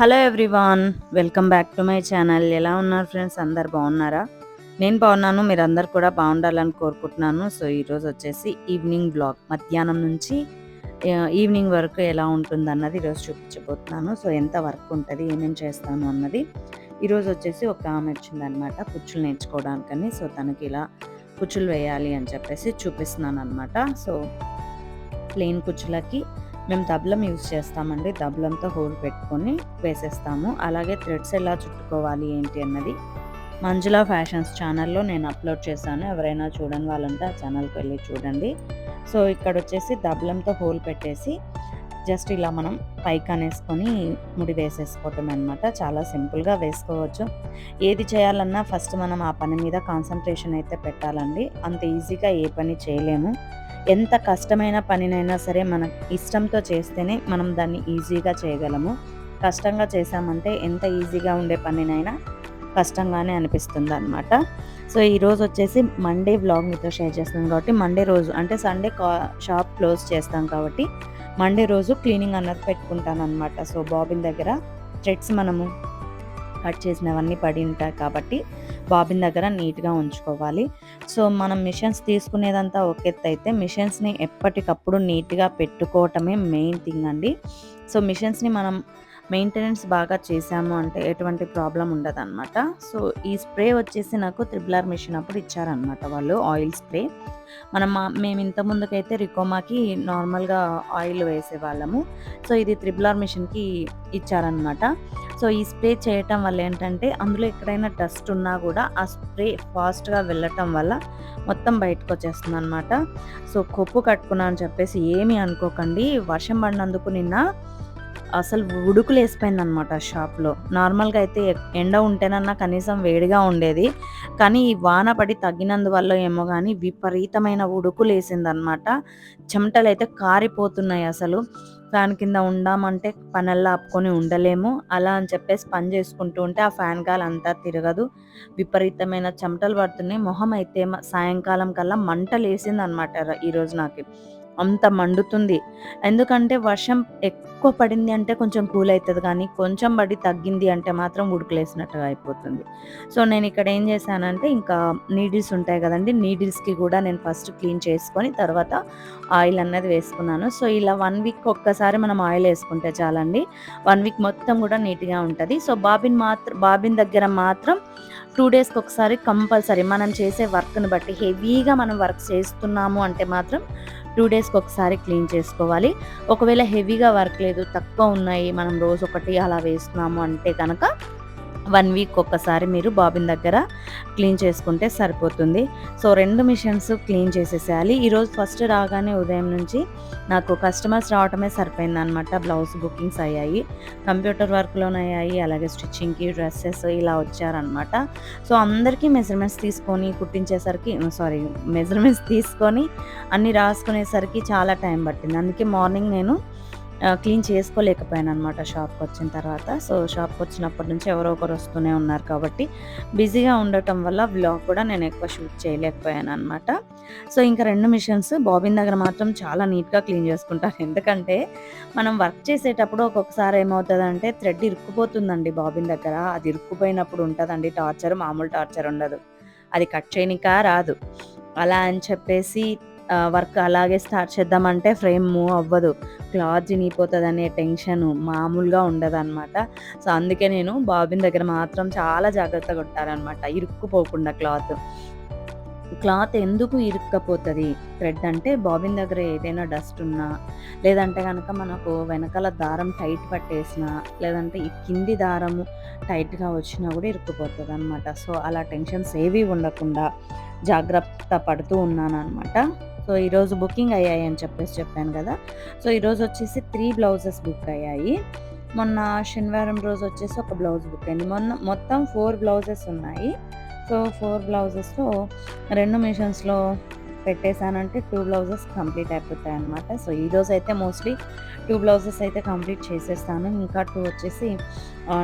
Hello everyone welcome back to my channel. ఎలా ఉన్నారు friends? అందరు బాగున్నారా? నేను బాగున్నాను మీరు అందరు కూడా బాగుండాలని కోరుకుంటున్నాను. సో ఈరోజు వచ్చేసి ఈవినింగ్ బ్లాగ్ మధ్యాహ్నం నుంచి ఈవినింగ్ వరకు ఎలా ఉంటుంది అన్నది ఈరోజు చూపించబోతున్నాను. సో ఎంత వర్క్ ఉంటుంది ఏమేమి చేస్తాను అన్నది ఈరోజు వచ్చేసి ఒక ఆమె వచ్చిందనమాట కుచ్చులు నేర్చుకోవడానికని. సో తనకి ఇలా కుచ్చులు వేయాలి అని చెప్పేసి చూపిస్తున్నాను అనమాట సో ప్లెయిన్ కుచ్చులకి మేము దబ్లం యూస్ చేస్తామండి. దబ్లంతో హోల్ పెట్టుకొని వేసేస్తాము. అలాగే థ్రెడ్స్ ఎలా చుట్టుకోవాలి ఏంటి అన్నది మంజులా ఫ్యాషన్స్ ఛానల్లో నేను అప్లోడ్ చేశాను. ఎవరైనా చూడని వాళ్ళంటే ఆ ఛానల్కి వెళ్ళి చూడండి. సో ఇక్కడ వచ్చేసి దబ్లంతో హోల్ పెట్టేసి జస్ట్ ఇలా మనం పైకి అనేసుకొని ముడి వేసేసుకోవటం అనమాట చాలా సింపుల్గా వేసుకోవచ్చు. ఏది చేయాలన్నా ఫస్ట్ మనం ఆ పని మీద కాన్సన్ట్రేషన్ అయితే పెట్టాలండి. అంత ఈజీగా ఏ పని చేయలేము. ఎంత కష్టమైన పనినైనా సరే మన ఇష్టంతో చేస్తేనే మనం దాన్ని ఈజీగా చేయగలము. కష్టంగా చేసామంటే ఎంత ఈజీగా ఉండే పనినైనా కష్టంగానే అనిపిస్తుంది అనమాట సో ఈరోజు వచ్చేసి మండే వ్లాగ్ మీతో షేర్ చేస్తాను కాబట్టి మండే రోజు అంటే సండే కా షాప్ క్లోజ్ చేస్తాం కాబట్టి మండే రోజు క్లీనింగ్ అన్నది పెట్టుకుంటాను అనమాట సో బాబిన్ దగ్గర థ్రెడ్స్ మనము కట్ చేసినవన్నీ పడి ఉంటాయి కాబట్టి బాబిన్ దగ్గర నీట్గా ఉంచుకోవాలి. సో మనం మిషన్స్ తీసుకునేదంతా ఒక ఎత్తు అయితే మిషన్స్ని ఎప్పటికప్పుడు నీట్గా పెట్టుకోవటమే మెయిన్ థింగ్ అండి. సో మిషన్స్ని మనం మెయింటెనెన్స్ బాగా చేసాము అంటే ఎటువంటి ప్రాబ్లం ఉండదు అనమాట సో ఈ స్ప్రే వచ్చేసి నాకు త్రిబులర్ మిషన్ అప్పుడు ఇచ్చారనమాట వాళ్ళు ఆయిల్ స్ప్రే. మనం మా- మేము ఇంత ముందుకైతే రికోమాకి నార్మల్గా ఆయిల్ వేసేవాళ్ళము. సో ఇది త్రిబులర్ మిషన్కి ఇచ్చారనమాట సో ఈ స్ప్రే చేయటం వల్ల ఏంటంటే అందులో ఎక్కడైనా డస్ట్ ఉన్నా కూడా ఆ స్ప్రే ఫాస్ట్గా వెళ్ళటం వల్ల మొత్తం బయటకు వచ్చేస్తుంది అనమాట సో కొప్పు కట్టుకున్నా అని చెప్పేసి ఏమీ అనుకోకండి. వర్షం పడినందుకు నిన్న అసలు ఉడుకులు వేసిపోయింది అనమాట షాప్లో. నార్మల్గా అయితే ఎండ ఉంటేనన్నా కనీసం వేడిగా ఉండేది. కానీ ఈ వాన పడి తగ్గినందువల్ల ఏమో కానీ విపరీతమైన ఉడుకులు చెమటలు అయితే కారిపోతున్నాయి అసలు. ఫ్యాన్ కింద ఉండామంటే పనల్లా ఆపుకొని ఉండలేము. అలా అని చెప్పేసి పని చేసుకుంటూ ఉంటే ఆ ఫ్యాన్ గాలి అంతా తిరగదు. విపరీతమైన చెమటలు పడుతున్నాయి. మొహం అయితే సాయంకాలం కల్లా మంటలు వేసింది అనమాట ఈరోజు నాకు. అంత మండుతుంది. ఎందుకంటే వర్షం ఎక్కువ పడింది అంటే కొంచెం కూల్ అవుతుంది కానీ కొంచెం పడి తగ్గింది అంటే మాత్రం ఉడుకులేసినట్టుగా అయిపోతుంది. సో నేను ఇక్కడ ఏం చేశానంటే ఇంకా నీడిల్స్ ఉంటాయి కదండి నీడిల్స్కి కూడా నేను ఫస్ట్ క్లీన్ చేసుకొని తర్వాత ఆయిల్ అన్నది వేసుకున్నాను. సో ఇలా వన్ వీక్ ఒక్కసారి మనం ఆయిల్ వేసుకుంటే చాలండి. వన్ వీక్ మొత్తం కూడా నీట్గా ఉంటుంది. సో బాబిన్ మాత్రం బాబిన్ దగ్గర మాత్రం టూ డేస్కి ఒకసారి కంపల్సరీ మనం చేసే వర్క్ని బట్టి హెవీగా మనం వర్క్ చేస్తున్నాము అంటే మాత్రం టూ డేస్కి ఒకసారి క్లీన్ చేసుకోవాలి. ఒకవేళ హెవీగా వర్క్ లేదు తక్కువ ఉన్నాయి మనం రోజు ఒకటి అలా వేస్తున్నాము అంటే కనుక వన్ వీక్ ఒక్కసారి మీరు బాబిన్ దగ్గర క్లీన్ చేసుకుంటే సరిపోతుంది. సో రెండు మిషన్స్ క్లీన్ చేసేసేయాలి. ఈరోజు ఫస్ట్ రాగానే ఉదయం నుంచి నాకు కస్టమర్స్ రావటమే సరిపోయిందనమాట బ్లౌజ్ బుకింగ్స్ అయ్యాయి. కంప్యూటర్ వర్క్లోనే అయ్యాయి. అలాగే స్టిచ్చింగ్కి డ్రెస్సెస్ ఇలా వచ్చారనమాట సో అందరికీ మెజర్మెంట్స్ తీసుకొని కుట్టించేసరికి సారీ మెజర్మెంట్స్ తీసుకొని అన్ని రాసుకునేసరికి చాలా టైం పట్టింది. అందుకే మార్నింగ్ నేను క్లీన్ చేసుకోలేకపోయాను అనమాట షాప్కి వచ్చిన తర్వాత. సో షాప్కి వచ్చినప్పటి నుంచి ఎవరో ఒకరు వస్తూనే ఉన్నారు కాబట్టి బిజీగా ఉండటం వల్ల వ్లాగ్ కూడా నేను ఎక్కువ షూట్ చేయలేకపోయాను అనమాట సో ఇంకా రెండు మిషన్స్ బాబిన్ దగ్గర మాత్రం చాలా నీట్గా క్లీన్ చేసుకుంటాను ఎందుకంటే మనం వర్క్ చేసేటప్పుడు ఒక్కొక్కసారి ఏమవుతుందంటే థ్రెడ్ ఇరుక్కుపోతుందండి బాబిన్ దగ్గర. అది ఇరుక్కుపోయినప్పుడు ఉంటుందండి. టార్చర్ మామూలు టార్చర్ ఉండదు. అది కట్ చేయనికా రాదు. అలా అని చెప్పేసి వర్క్ అలాగే స్టార్ట్ చేద్దామంటే ఫ్రేమ్ మూవ్ అవ్వదు. క్లాత్ చినిగిపోతుంది అనే టెన్షన్ మామూలుగా ఉండదు అనమాట సో అందుకే నేను బాబిన్ దగ్గర మాత్రం చాలా జాగ్రత్తగా ఉంటారనమాట ఇరుక్కుపోకుండా క్లాత్. క్లాత్ ఎందుకు ఇరుక్కపోతుంది? థ్రెడ్ అంటే బాబిన్ దగ్గర ఏదైనా డస్ట్ ఉన్నా లేదంటే కనుక మనకు వెనకాల దారం టైట్ పట్టేసినా లేదంటే ఈ కింది దారము టైట్గా వచ్చినా కూడా ఇరుక్కుపోతుంది అనమాట సో అలా టెన్షన్స్ ఏవి ఉండకుండా జాగ్రత్త పడుతూ ఉన్నాను అనమాట సో ఈరోజు బుకింగ్ అయ్యాయి అని చెప్పేసి చెప్పాను కదా. సో ఈరోజు వచ్చేసి త్రీ బ్లౌజెస్ బుక్ అయ్యాయి. మొన్న శనివారం రోజు వచ్చేసి ఒక బ్లౌజ్ బుక్ అయింది. మొన్న మొత్తం ఫోర్ బ్లౌజెస్ ఉన్నాయి. సో ఫోర్ బ్లౌజెస్లో రెండు మిషన్స్లో పెట్టేశానంటే టూ బ్లౌజెస్ కంప్లీట్ అయిపోతాయి అనమాట సో ఈరోజు అయితే మోస్ట్లీ టూ బ్లౌజెస్ అయితే కంప్లీట్ చేసేస్తాను. ఇంకా టూ వచ్చేసి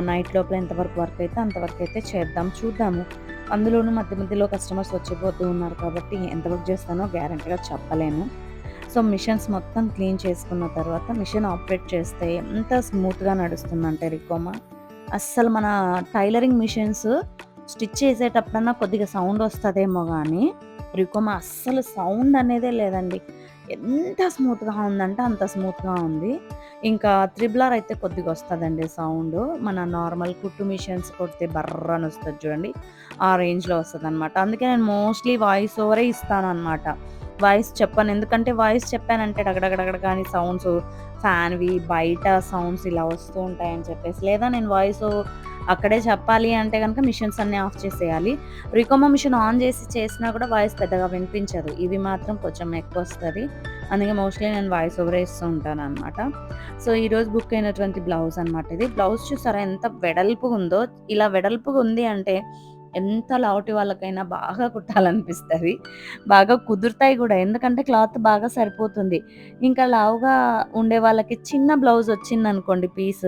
నైట్ లోపల ఎంతవరకు వర్క్ అయితే అంతవరకు అయితే చేద్దాం. చూద్దాము. అందులోనూ మధ్య మధ్యలో కస్టమర్స్ వచ్చిపోతూ ఉన్నారు కాబట్టి ఎంత వర్క్ చేస్తానో గ్యారంటీగా చెప్పలేను. సో మిషన్స్ మొత్తం క్లీన్ చేసుకున్న తర్వాత మిషన్ ఆపరేట్ చేస్తే ఎంత స్మూత్గా నడుస్తుందంటే రికోమా అస్సలు మన టైలరింగ్ మిషన్స్ స్టిచ్ చేసేటప్పుడన్నా కొద్దిగా సౌండ్ వస్తుందేమో కానీ రికోమా అస్సలు సౌండ్ అనేదే లేదండి. ఎంత స్మూత్గా ఉందంటే అంత స్మూత్గా ఉంది. ఇంకా త్రిబ్లర్ అయితే కొద్దిగా వస్తుందండి సౌండ్. మన నార్మల్ కుట్టు మిషన్స్ కొడితే బర్ర అని వస్తుంది చూడండి. ఆ రేంజ్లో వస్తుంది అనమాట అందుకే నేను మోస్ట్లీ వాయిస్ ఓవరే ఇస్తాను అనమాట వాయిస్ చెప్పాను. ఎందుకంటే వాయిస్ చెప్పానంటే డగడగడగడ కానీ సౌండ్స్ ఫ్యాన్వి బయట సౌండ్స్ ఇలా వస్తూ ఉంటాయని చెప్పేసి. లేదా నేను వాయిస్ అక్కడే చెప్పాలి అంటే కనుక మిషన్స్ అన్నీ ఆఫ్ చేసేయాలి. రికోమో మిషన్ ఆన్ చేసి చేసినా కూడా వాయిస్ పెద్దగా వినిపించదు. ఇవి మాత్రం కొంచెం ఎక్కువ వస్తుంది. అందుకే మోస్ట్లీ నేను వాయిస్ ఓవర్ ఇస్తూ ఉంటాను అనమాట సో ఈరోజు బుక్ అయినటువంటి బ్లౌజ్ అనమాట ఇది. బ్లౌజ్ చూసారా ఎంత వెడల్పుగా ఉందో? ఇలా వెడల్పుగా ఉంది అంటే ఎంత లావుటి వాళ్ళకైనా బాగా కుట్టాలనిపిస్తుంది. బాగా కుదురుతాయి కూడా. ఎందుకంటే క్లాత్ బాగా సరిపోతుంది. ఇంకా లావుగా ఉండే వాళ్ళకి చిన్న బ్లౌజ్ వచ్చింది అనుకోండి పీస్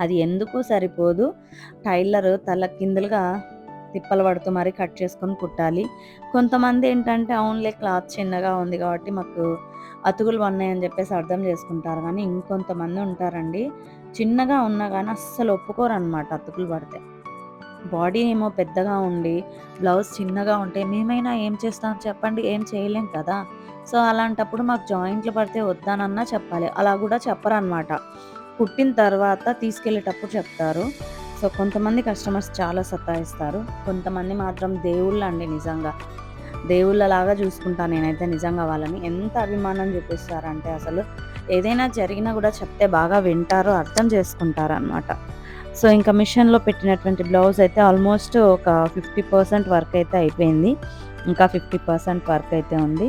అది ఎందుకు సరిపోదు? టైలర్ తల కిందలుగా తిప్పలు పడుతూ మరీ కట్ చేసుకొని కుట్టాలి. కొంతమంది ఏంటంటే అవునులే క్లాత్ చిన్నగా ఉంది కాబట్టి మాకు అతుకులు ఉన్నాయని చెప్పేసి అర్థం చేసుకుంటారు. కానీ ఇంకొంతమంది ఉంటారండి చిన్నగా ఉన్నా కానీ అస్సలు ఒప్పుకోరు అనమాట అతుకులు పడితే. బాడీ ఏమో పెద్దగా ఉండి బ్లౌజ్ చిన్నగా ఉంటే మేమైనా ఏం చేస్తాం చెప్పండి ఏం చేయలేం కదా. సో అలాంటప్పుడు మాకు జాయింట్లు పడితే వద్దానన్నా చెప్పాలి. అలా కూడా చెప్పరనమాట కుట్టిన తర్వాత తీసుకెళ్ళేటప్పుడు చెప్తారు. సో కొంతమంది కస్టమర్స్ చాలా సతాయిస్తారు. కొంతమంది మాత్రం దేవుళ్ళు అండి నిజంగా. దేవుళ్ళలాగా చూసుకుంటాను నేనైతే నిజంగా వాళ్ళని. ఎంత అభిమానం చూపిస్తారంటే అసలు ఏదైనా జరిగినా కూడా చెప్తే బాగా వింటారు అర్థం చేసుకుంటారు అనమాట సో ఇంకా మిషన్లో పెట్టినటువంటి బ్లౌజ్ అయితే ఆల్మోస్ట్ ఒక ఫిఫ్టీ పర్సెంట్ వర్క్ అయితే అయిపోయింది. ఇంకా ఫిఫ్టీ పర్సెంట్ వర్క్ అయితే ఉంది.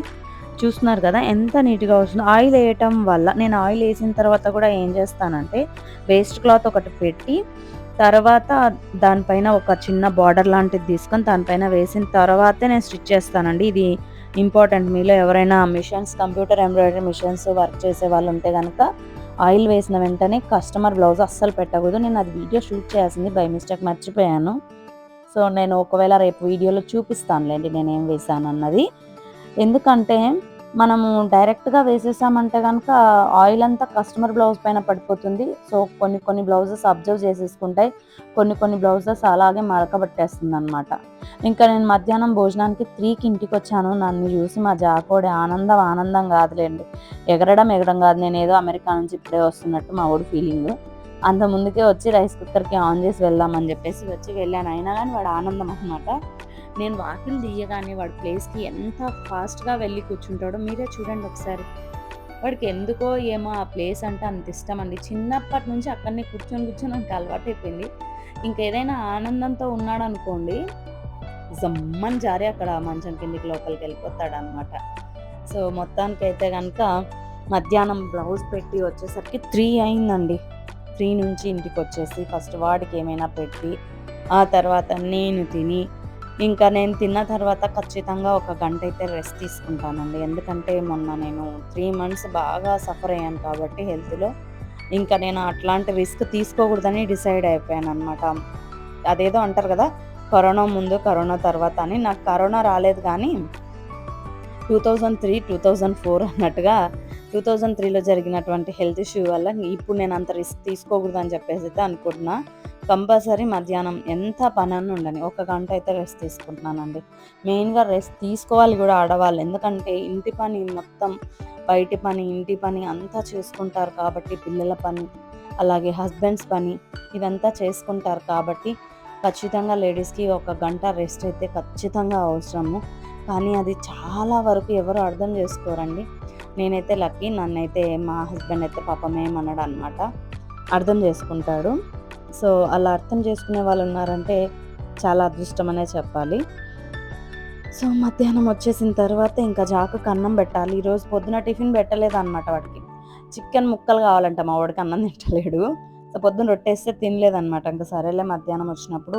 చూస్తున్నారు కదా ఎంత నీట్గా వస్తుంది. ఆయిల్ వేయటం వల్ల నేను ఆయిల్ వేసిన తర్వాత కూడా ఏం చేస్తానంటే వేస్ట్ క్లాత్ ఒకటి పెట్టి తర్వాత దానిపైన ఒక చిన్న బార్డర్ లాంటిది తీసుకొని దానిపైన వేసిన తర్వాతే నేను స్టిచ్ చేస్తానండి. ఇది ఇంపార్టెంట్ మీలో ఎవరైనా machines computer embroidery machines work చేసే వాళ్ళు ఉంటే కనుక ఆయిల్ వేసిన వెంటనే కస్టమర్ బ్లౌజ్ అస్సలు పెట్టకూడదు. నేను అది వీడియో షూట్ చేయాల్సింది బై మిస్టేక్ మర్చిపోయాను. సో నేను ఒకవేళ రేపు వీడియోలో చూపిస్తానులేండి నేను ఏం వేసాను అన్నది ఎందుకంటే మనము డైరెక్ట్గా వేసేసామంటే కనుక ఆయిల్ అంతా కస్టమర్ బ్లౌజ్ పైన పడిపోతుంది. సో కొన్ని కొన్ని బ్లౌజెస్ అబ్జర్వ్ చేసేసుకుంటాయి కొన్ని కొన్ని బ్లౌజెస్ అలాగే మరకబట్టేస్తుంది అనమాట ఇంకా నేను మధ్యాహ్నం భోజనానికి త్రీకి ఇంటికి వచ్చాను. నన్ను చూసి మా జాకోడి ఆనందం ఆనందం కాదులేండి. ఎగరడం ఎగరడం కాదు. నేను ఏదో అమెరికా నుంచి ఇప్పుడే వస్తున్నట్టు మా వాడు ఫీలింగ్ అంత ముందుకే వచ్చి రైస్ కుక్కర్కి ఆన్ చేసి వెళ్దామని చెప్పేసి వచ్చి వెళ్ళాను. అయినా కానీ వాడు ఆనందం అనమాట నేను వాకిలు తీయగానే వాడి ప్లేస్కి ఎంత ఫాస్ట్గా వెళ్ళి కూర్చుంటాడో మీరే చూడండి ఒకసారి. వాడికి ఎందుకో ఏమో ఆ ప్లేస్ అంటే అంత ఇష్టం అండి. చిన్నప్పటి నుంచి అక్కడనే కూర్చొని కూర్చొని నాకు అలవాటు అయిపోయింది. ఇంకేదైనా ఆనందంతో ఉన్నాడు అనుకోండి జమ్మని జారి అక్కడ మంచం కిందికి లోపలికి వెళ్ళిపోతాడు అనమాట సో మొత్తానికి అయితే కనుక మధ్యాహ్నం బ్లౌజ్ పెట్టి వచ్చేసరికి త్రీ అయిందండి. త్రీ నుంచి ఇంటికి వచ్చేసి ఫస్ట్ వాడికి ఏమైనా పెట్టి ఆ తర్వాత నేను తిని ఇంకా నేను తిన్న తర్వాత ఖచ్చితంగా ఒక గంట అయితే రెస్ట్ తీసుకుంటానండి. ఎందుకంటే మొన్న నేను త్రీ మంత్స్ బాగా సఫర్ అయ్యాను కాబట్టి హెల్త్లో ఇంకా నేను అట్లాంటి రిస్క్ తీసుకోకూడదని డిసైడ్ అయిపోయాను అనమాట అదేదో అంటారు కదా కరోనా ముందు కరోనా తర్వాత అని. నాకు కరోనా రాలేదు కానీ two thousand three two thousand four అన్నట్టుగా టూ థౌజండ్ త్రీలో జరిగినటువంటి హెల్త్ ఇష్యూ వల్ల ఇప్పుడు నేను అంత రిస్క్ తీసుకోకూడదు అని చెప్పేసి అయితే అనుకుంటున్నాను కంపల్సరీ మధ్యాహ్నం ఎంత పని అని ఉండని ఒక గంట అయితే రెస్ట్ తీసుకుంటున్నానండి. మెయిన్గా రెస్ట్ తీసుకోవాలి కూడా ఆడవాళ్ళు. ఎందుకంటే ఇంటి పని మొత్తం బయటి పని ఇంటి పని అంతా చేసుకుంటారు కాబట్టి పిల్లల పని అలాగే హస్బెండ్స్ పని ఇదంతా చేసుకుంటారు కాబట్టి ఖచ్చితంగా లేడీస్కి ఒక గంట రెస్ట్ అయితే ఖచ్చితంగా అవసరము. కానీ అది చాలా వరకు ఎవరు అర్థం చేసుకోరండి. నేనైతే లక్కీ నన్నైతే మా హస్బెండ్ అయితే పాపం ఏమన్నాడు అనమాట అర్థం చేసుకుంటాడు. సో అలా అర్థం చేసుకునే వాళ్ళు ఉన్నారంటే చాలా అదృష్టమనే చెప్పాలి. సో మధ్యాహ్నం వచ్చేసిన తర్వాత ఇంకా జాకు అన్నం పెట్టాలి. ఈరోజు పొద్దున టిఫిన్ పెట్టలేదు అనమాట వాడికి. చికెన్ ముక్కలు కావాలంట మా వాడికి అన్నం తింటలేడు. సో పొద్దున రొట్టేస్తే తినలేదన్నమాట. ఇంకా సరేలే మధ్యాహ్నం వచ్చినప్పుడు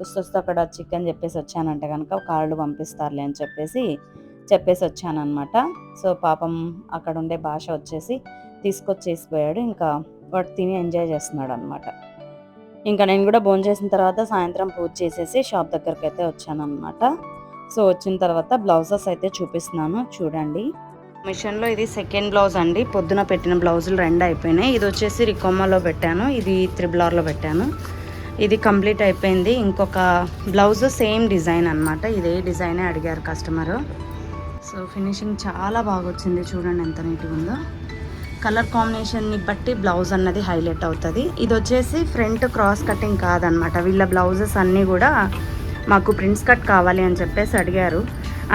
వస్తూ అక్కడ చికెన్ చెప్పేసి వచ్చానంటే కనుక కార్డు పంపిస్తారులే అని చెప్పేసి చెప్పేసి వచ్చానమాట సో పాపం అక్కడ ఉండే భాష వచ్చేసి తీసుకొచ్చేసిపోయాడు. ఇంకా వాడు తిని ఎంజాయ్ చేస్తున్నాడు అనమాట ఇంకా నేను కూడా భోజనం చేసిన తర్వాత సాయంత్రం పూజ చేసేసి షాప్ దగ్గరికి అయితే వచ్చానమాట సో వచ్చిన తర్వాత బ్లౌజెస్ అయితే చూపిస్తున్నాను. చూడండి. మిషన్లో ఇది సెకండ్ బ్లౌజ్ అండి. పొద్దున పెట్టిన బ్లౌజులు రెండు అయిపోయినాయి. ఇది వచ్చేసి రికొమ్మలో పెట్టాను. ఇది త్రిబులార్లో పెట్టాను. ఇది కంప్లీట్ అయిపోయింది. ఇంకొక బ్లౌజ్ సేమ్ డిజైన్ అనమాట ఇదే డిజైనే అడిగారు కస్టమరు. సో ఫినిషింగ్ చాలా బాగా వచ్చింది. చూడండి ఎంత నీట్గా ఉందో. కలర్ కాంబినేషన్ని బట్టి బ్లౌజ్ అన్నది హైలైట్ అవుతుంది. ఇది వచ్చేసి ఫ్రంట్ క్రాస్ కటింగ్ కాదనమాట వీళ్ళ బ్లౌజెస్ అన్నీ కూడా మాకు ప్రింట్స్ కట్ కావాలి అని చెప్పేసి అడిగారు.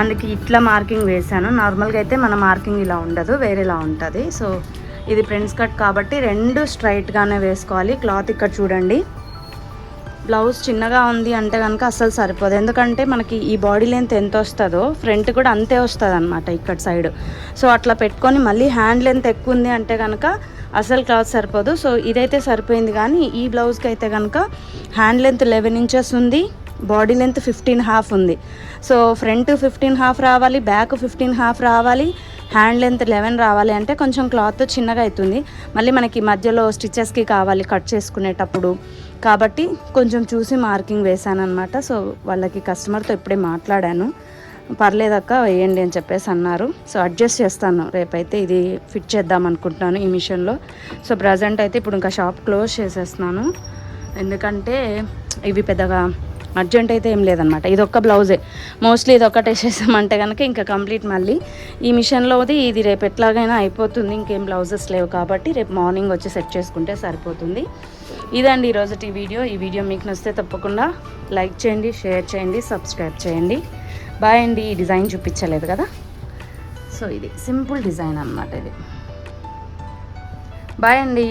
అందుకే ఇట్లా మార్కింగ్ వేశాను. నార్మల్గా అయితే మన మార్కింగ్ ఇలా ఉండదు వేరేలా ఉంటుంది. సో ఇది ప్రింట్స్ కట్ కాబట్టి రెండు స్ట్రైట్గానే వేసుకోవాలి. క్లాత్ ఇక్కడ చూడండి. బ్లౌజ్ చిన్నగా ఉంది అంటే కనుక అస్సలు సరిపోదు. ఎందుకంటే మనకి ఈ బాడీ లెంత్ ఎంత వస్తుందో ఫ్రంట్ కూడా అంతే వస్తుంది అనమాట ఇక్కడ సైడ్. సో అట్లా పెట్టుకొని మళ్ళీ హ్యాండ్ లెంత్ ఎక్కువ ఉంది అంటే కనుక అసలు క్లాత్ సరిపోదు. సో ఇదైతే సరిపోయింది కానీ ఈ బ్లౌజ్కి అయితే కనుక హ్యాండ్ లెంత్ లెవెన్ ఇంచెస్ ఉంది బాడీ లెంత్ ఫిఫ్టీన్ హాఫ్ ఉంది. సో ఫ్రంట్ ఫిఫ్టీన్ హాఫ్ రావాలి బ్యాక్ ఫిఫ్టీన్ హాఫ్ రావాలి హ్యాండ్ లెంత్ లెవెన్ రావాలి అంటే కొంచెం క్లాత్ చిన్నగా అవుతుంది. మళ్ళీ మనకి మధ్యలో స్టిచెస్కి కావాలి కట్ చేసుకునేటప్పుడు. కాబట్టి కొంచెం చూసి మార్కింగ్ వేసాను అనమాట సో వాళ్ళకి కస్టమర్తో ఇప్పుడే మాట్లాడాను. పర్లేదక్క వేయండి అని చెప్పేసి అన్నారు. సో అడ్జస్ట్ చేస్తాను. రేపైతే ఇది ఫిట్ చేద్దాం అనుకుంటున్నాను ఈ మిషన్లో. సో ప్రజెంట్ అయితే ఇప్పుడు ఇంకా షాప్ క్లోజ్ చేసేస్తున్నాను. ఎందుకంటే ఇవి పెద్దగా అర్జెంట్ అయితే ఏం లేదనమాట ఇది ఒక్క బ్లౌజే. మోస్ట్లీ ఇది ఒక్కటే చేసామంటే కనుక ఇంకా కంప్లీట్ మళ్ళీ. ఈ మిషన్లోది ఇది రేపు ఎట్లాగైనా అయిపోతుంది. ఇంకేం బ్లౌజెస్ లేవు కాబట్టి రేపు మార్నింగ్ వచ్చి సెట్ చేసుకుంటే సరిపోతుంది. ఇదండి ఈరోజుటి వీడియో. ఈ వీడియో మీకు నచ్చితే తప్పకుండా లైక్ చేయండి షేర్ చేయండి సబ్స్క్రైబ్ చేయండి. బాయ్ అండి. ఈ డిజైన్ చూపించలేదు కదా? సో ఇది సింపుల్ డిజైన్ అన్నమాట ఇది. బాయ్ అండి.